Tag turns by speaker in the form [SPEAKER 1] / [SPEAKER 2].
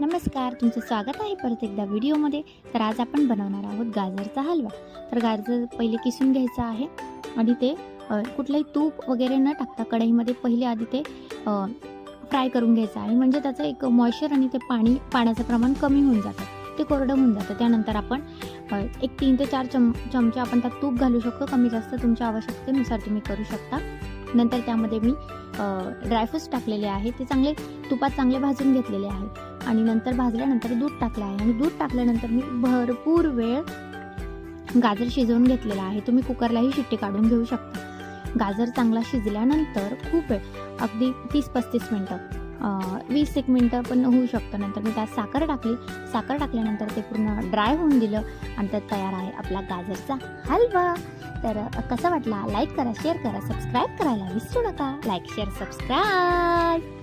[SPEAKER 1] नमस्कार तुमचं स्वागत आहे परत एकदा व्हिडिओमध्ये. तर आज आपण बनवणार आहोत गाजरचा हलवा. तर गाजर पहिले किसून घ्यायचं आहे आणि ते कुठलंही तूप वगैरे न टाकता कढईमध्ये पहिले आधी ते फ्राय करून घ्यायचं आहे. म्हणजे त्याचं एक मॉइश्चर आणि ते पाणी पाण्याचं प्रमाण कमी होऊन जातं. ते कोरडं होऊन जातं. त्यानंतर आपण एक तीन ते चार चम चमचे आपण त्यात तूप घालू शकतो. कमी जास्त तुमच्या आवश्यकतेनुसार तुम्ही करू शकता. नंतर त्यामध्ये मी ड्रायफ्रूट्स टाकलेले आहे ते चांगले तुपात चांगले भाजून घेतलेले आहे आणि नंतर भाजल्यानंतर दूध टाकलं आहे. आणि दूध टाकल्यानंतर मी भरपूर वेळ गाजर शिजवून घेतलेला आहे. तुम्ही कुकरलाही शिट्टी काढून घेऊ शकता. गाजर चांगला शिजल्यानंतर खूप वेळ अगदी तीस पस्तीस मिनटं वीस एक मिनटं पण होऊ शकतं. नंतर मी त्यात साखर टाकली. साखर टाकल्यानंतर ते पूर्ण ड्राय होऊन दिलं आणि त्यात तयार आहे आपला गाजरचा हलवा. तर कसा वाटला? लाईक करा शेअर करा सबस्क्राईब करायला विसरू नका. Like share subscribe.